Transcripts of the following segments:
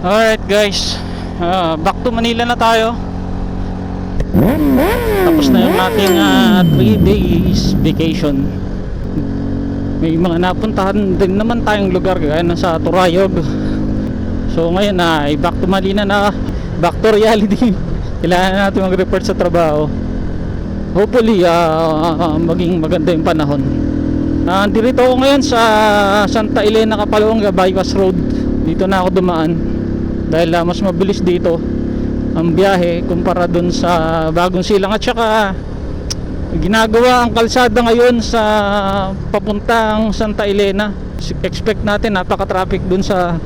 Alright guys, Ah, back to Manila na tayo. Tapos na yung ating 3 days vacation. May mga napuntahan din naman tayong lugar gaya ng sa Turayog. So ngayon na ay back to Manila na, back to reality. Kailangan natin mag-report sa trabaho. Hopefully ah, maging maganda yung panahon. Nandito ako ngayon sa Santa Elena Capalonga bypass road. Dito na ako dumaan dahil ah, mas mabilis dito ang biyahe kumpara dun sa bagong silang. At saka ginagawa ang kalsada ngayon sa papuntang Santa Elena. Expect natin napaka traffic dun sa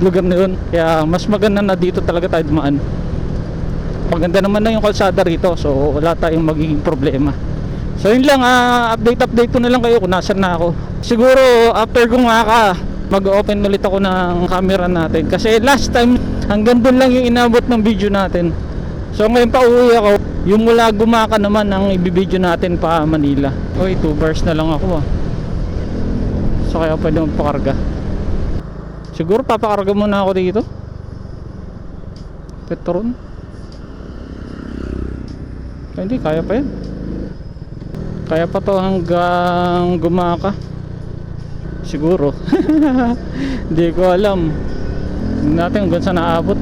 lugar na yun. Kaya mas maganda na dito talaga tayo dumaan. Maganda naman na yung kalsada rito so wala tayong magiging problema. So yun lang ah, update update ko na lang kayo kung nasan na ako. Siguro after kung maka mag-open ulit ako ng camera natin. Kasi last time hanggang doon lang yung inabot ng video natin. So ngayon pa uwi ako. Yung mula gumaka naman ang ibibideo natin pa Manila. Oy 2 bars na lang ako ah. So kaya pwede magpakarga. Siguro papakarga muna ako dito. Petron. Hindi kaya pa yan kaya pa to hanggang gumaka siguro. Hindi ko alam. Natin hanggang saan naabot.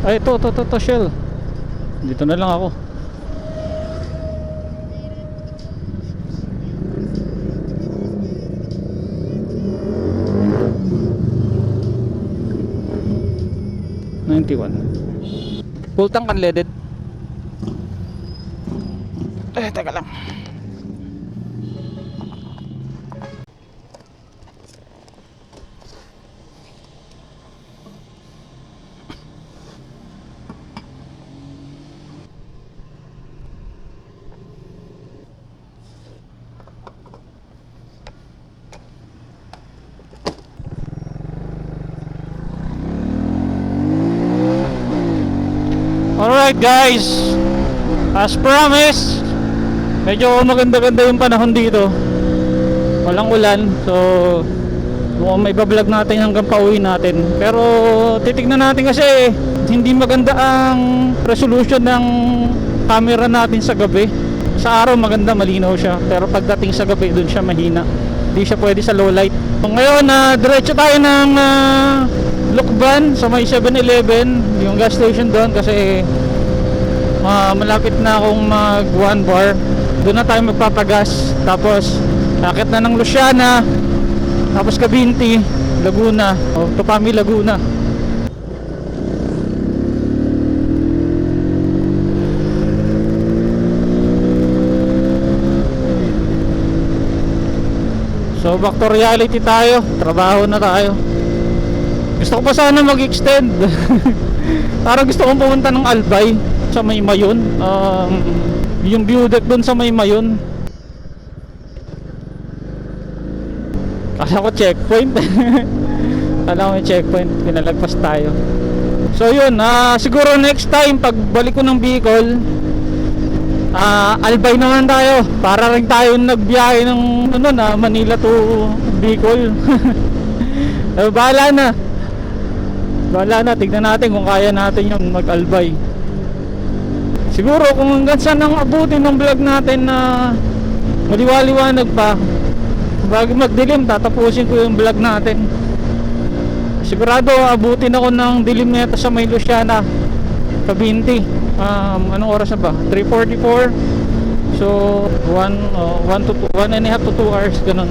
Ay ito ito ito, ito shell. Dito na lang ako. Ninety-one. Full tank unleaded. Alright guys. As promised Medyo maganda-ganda yung panahon dito. Walang ulan So Mukhang may bablog natin hanggang pauwi natin. Pero titignan natin kasi Hindi maganda ang resolution ng camera natin sa gabi. Sa araw maganda malinaw siya. Pero pagdating sa gabi dun siya mahina. Hindi siya pwede sa low light so, Ngayon na diretso tayo ng ah, Lukban sa may 7-Eleven Yung gas station doon kasi Ah, malapit na akong mag one bar. Doon na tayo magpapagas tapos akit na ng Luciana. Tapos Kabinti Laguna. O Tupami Laguna. So back to reality tayo. Trabaho na tayo. Gusto ko pa sana mag-extend. Parang gusto kong pumunta ng Albay sa may mayon. Um, yung view deck dun sa may mayon. Kala ko checkpoint. Kala ko checkpoint. Pinalagpas tayo. So yun. Ah siguro next time pag balik ko ng Bicol ah Albay naman tayo. Para rin tayo nagbiyahe ng ano na Manila to Bicol. Bahala na. Bahala na. Tignan natin kung kaya natin yung mag-albay Siguro kung hanggang saan ang abutin ng vlog natin na maliwaliwanag pa bago magdilim tatapusin ko yung vlog natin. Sigurado abutin ako ng dilim nito sa may Luciana Kabinti. Um, anong oras na ba? 3.44 so 1 uh, 1 to 1 and a half to 2 hours ganun.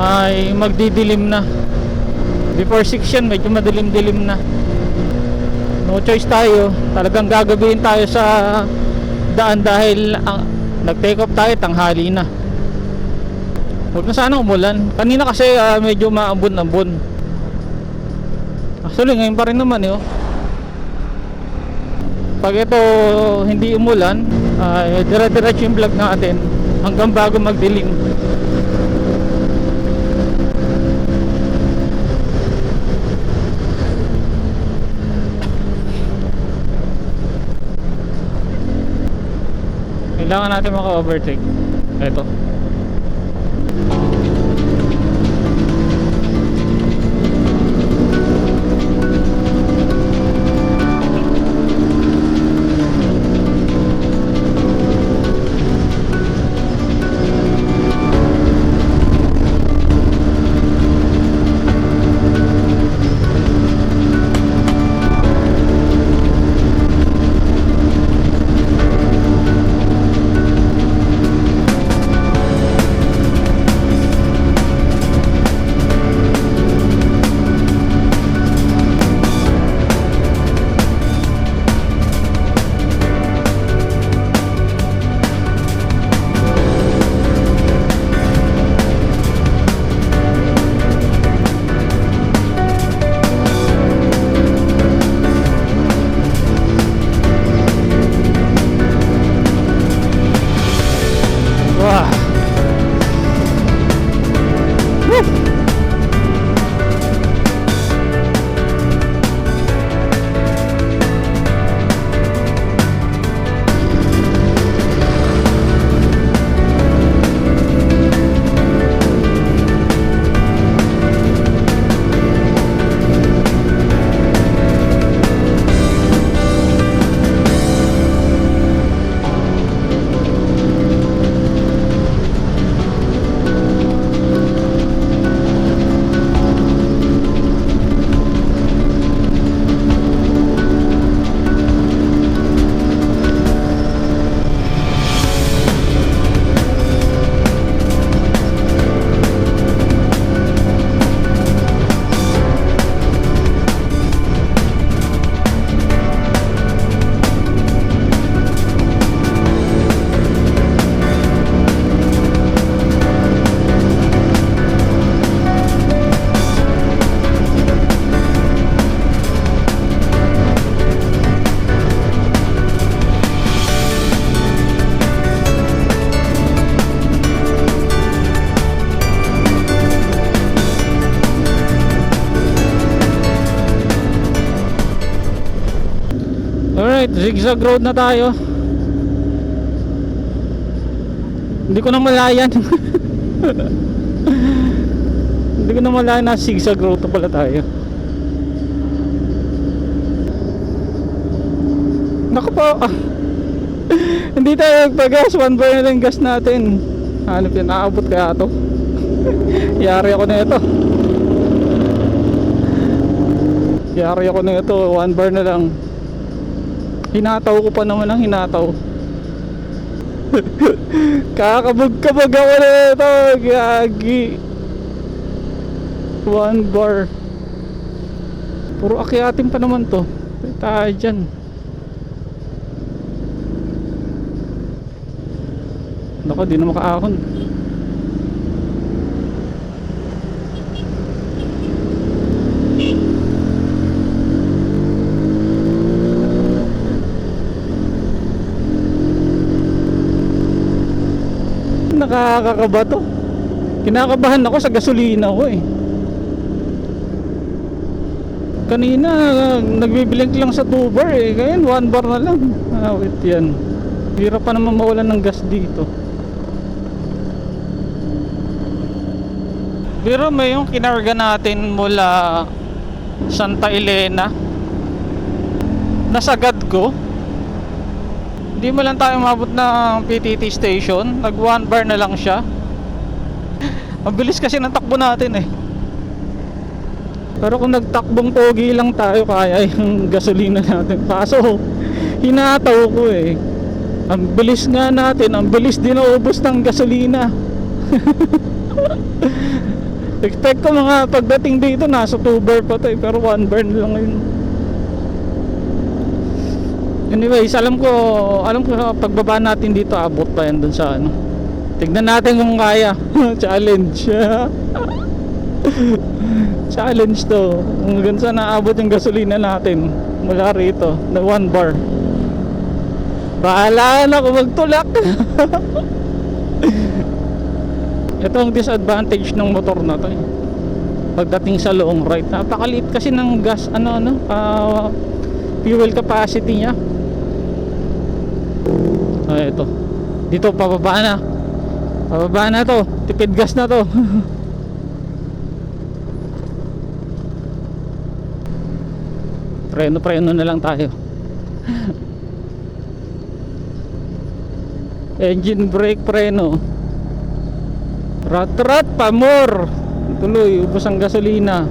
Ay magdidilim na. Before 6 yan medyo madilim-dilim na no choice tayo. Talagang gagabihin tayo sa daan dahil ang, nag take off tayo tanghali na. Huwag na sana umulan. Kanina kasi ah, medyo maambon-ambon actually ngayon pa rin naman eh oh. pag ito hindi umulan ay dire-diretso yung vlog natin hanggang bago magdilim kailangan natin maka-overtake. Ito zigzag road na tayo. Hindi ko na malayan. Hindi ko na malayan na zigzag road pala tayo. Naku po. Hindi tayo nagpagas. One bar lang gas natin. Hanap yan. Nakaabot kaya to. Yari ako na ito. Yari ako na ito. One bar na lang. Hinataw ko pa naman ang hinataw. Kakabog-kabog ako na ito. Gagi. One bar. Puro akyatin pa naman to. Tayo dyan. Nako, di na makaahon. Nakakakaba to. Kinakabahan ako sa gasolina ko eh. Kanina, nagbiblink lang sa 2 bar eh. Ngayon, 1 bar na lang. Ah, wait yan. Hirap pa naman mawalan ng gas dito. Pero may yung kinarga natin mula Santa Elena. Nasagad ko. Hindi mo lang tayo mabot ng PTT station. Nag 1 bar na lang siya. Ang bilis kasi ng takbo natin eh. Pero kung nagtakbong pogi lang tayo, kaya yung gasolina natin. Kaso, hinataw ko eh. Ang bilis nga natin, ang bilis din naubos ng gasolina. Expect ko mga pagdating dito, nasa 2 bar pa to eh. Pero 1 bar lang ngayon. Anyways, alam ko, alam ko pagbaba natin dito, abot pa yan dun sa ano. Tignan natin kung kaya. Challenge. Challenge to. Hanggang saan naabot yung gasolina natin mula rito na 1 bar. Bahala na kung magtulak. Ito ang disadvantage ng motor na to. eh. Pagdating sa long ride, napakaliit kasi ng gas ano ano, ah, fuel capacity niya. Ah, ito. Dito pababa na. Pababa na to. Tipid gas na to. preno-preno na lang tayo. Engine brake preno. Rat-rat pamor. Tuloy, ubos ang gasolina.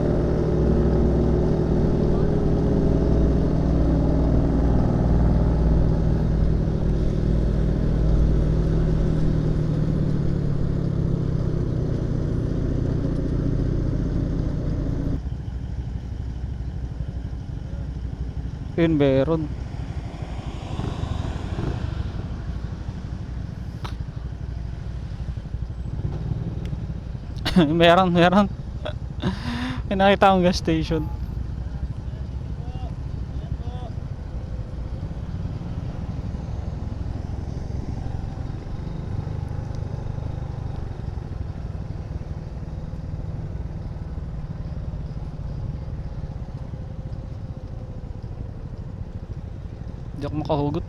Yun meron. meron, meron. May nakita akong gas station. Hindi ako makahugot.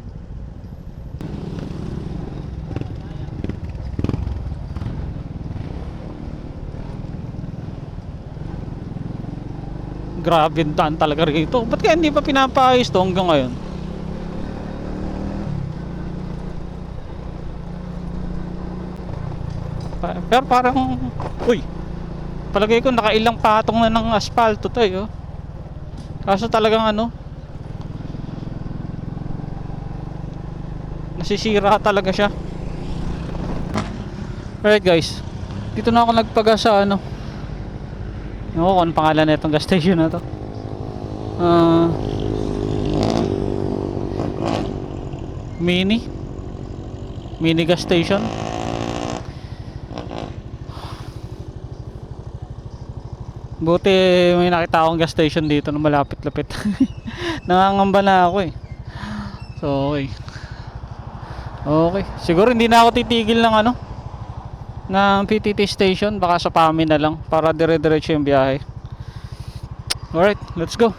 Grabe daan talaga rito. Ba't kaya hindi pa pinapaayos to hanggang ngayon? Pero parang... Uy! Palagay ko nakailang patong na ng asfalto to eh. Oh. Kaso talagang ano... Nasisira talaga siya. Alright guys. Dito na ako nagpaga sa ano. Ewan ko kung pangalan na itong gas station na to. Ah... mini? Mini gas station? Buti may nakita akong gas station dito na malapit-lapit. Nangangamba na ako eh. So, okay. Okay. Siguro hindi na ako titigil ng ano ng PTT station baka sa PAMI na lang para dire-diretso yung biyahe. Alright, let's go.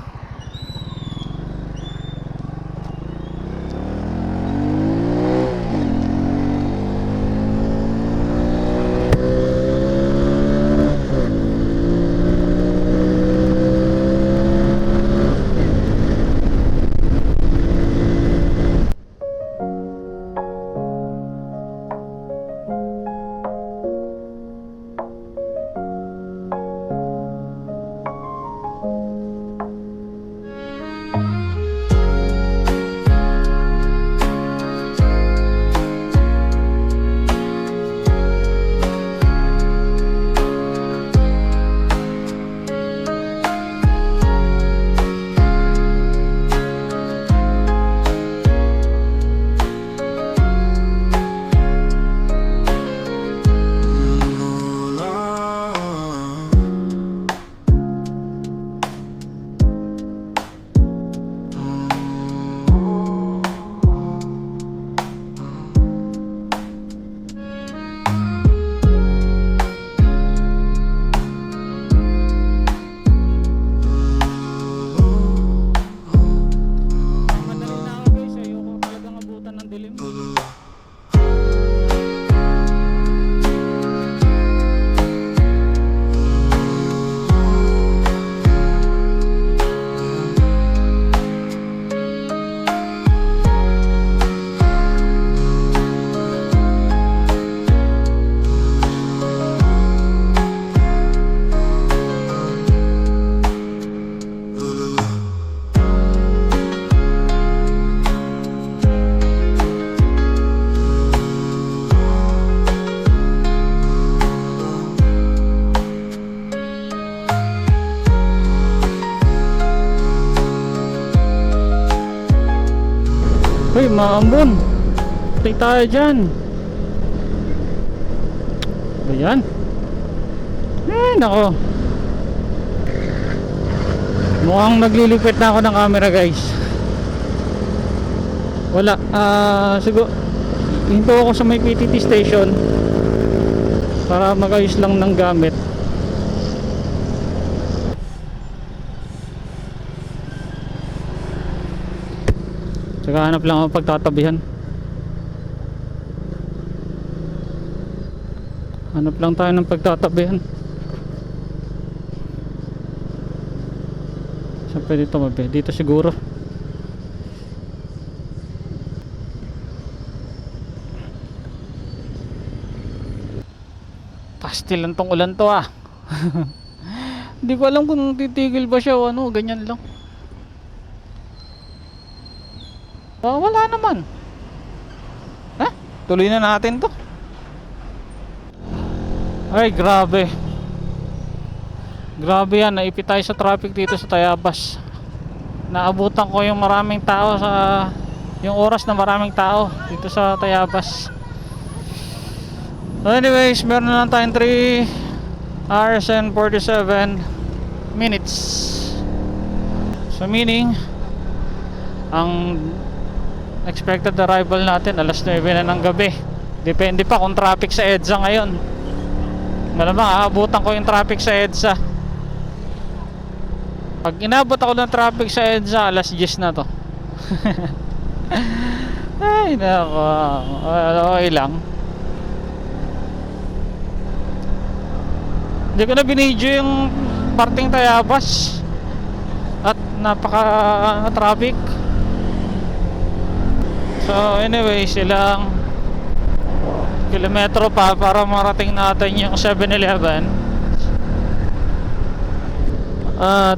Maambon. Patay tayo dyan. Ba yan? Eh, nako. Mukhang naglilipit na ako ng camera guys. Wala. Ah, siguro hinto ako sa may PTT station para magayos lang ng gamit. Tsaka hanap lang ako pagtatabihan. Hanap lang tayo ng pagtatabihan. Saan pwede tumabi? Dito siguro. Pastil lang tong ulan to ah. Hindi ko alam kung titigil ba siya o ano, ganyan lang. Ah, wala naman. Ha? Tuloy na natin to. Ay, grabe. Grabe yan, naipit tayo sa traffic dito sa Tayabas. Naabutan ko yung maraming tao sa yung oras na maraming tao dito sa Tayabas. Anyways, meron na lang tayong 3 hours and 47 minutes. So meaning, ang expected arrival natin alas 9 na ng gabi. Depende pa kung traffic sa EDSA ngayon. Malamang aabutan ko yung traffic sa EDSA. Pag inabot ako ng traffic sa EDSA, alas 10 na to. Ay, nako. Okay lang. Hindi ko na binidyo yung parting Tayabas at napaka traffic. So anyway, silang kilometro pa para marating natin yung 7-Eleven. At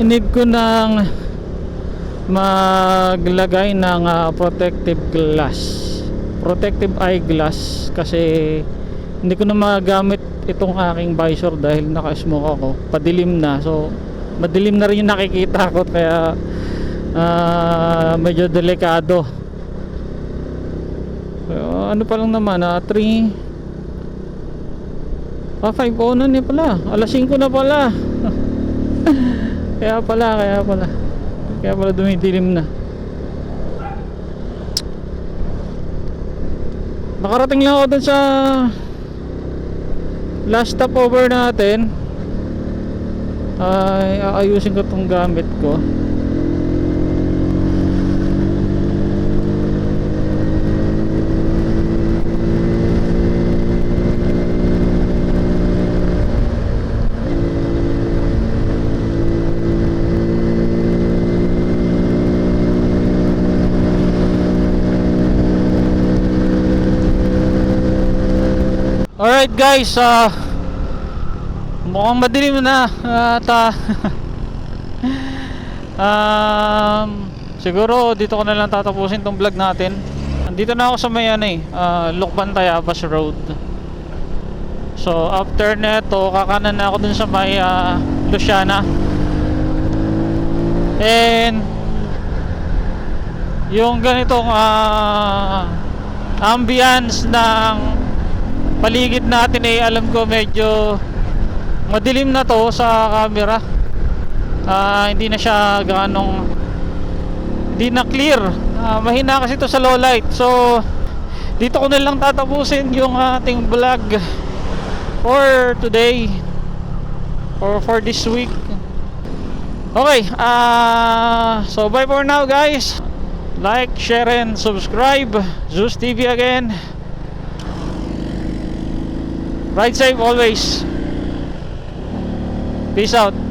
inid ko ng maglagay ng ah, protective glass. Protective eyeglass kasi hindi ko na magamit itong aking visor dahil naka-smoke ako. Padilim na. So madilim na rin yung nakikita ko kaya ah, medyo delikado. Ano pa lang naman, ah, 3 Ah, 5 oh na niya pala. Alas 5 na pala. kaya pala, kaya pala. Kaya pala dumidilim na. Nakarating lang ako dun sa last stopover natin. Ay, aayusin ko tong gamit ko. Alright guys, ah mukhang madilim na at ah, um, siguro dito ko na lang tatapusin tong vlog natin. Andito na ako sa may ano eh, ah, Lukban Tayabas Road. So after neto, kakanan na ako dun sa may ah, Luciana. And yung ganitong ah, ambience ng paligid natin eh alam ko medyo madilim na to sa camera. Ah, hindi na siya ganong hindi na clear. Ah, mahina kasi to sa low light. So dito ko na lang tatapusin yung ating vlog for today or for this week. Okay ah so bye for now guys. Like share and subscribe. Zeus TV again Ride safe always. Peace out.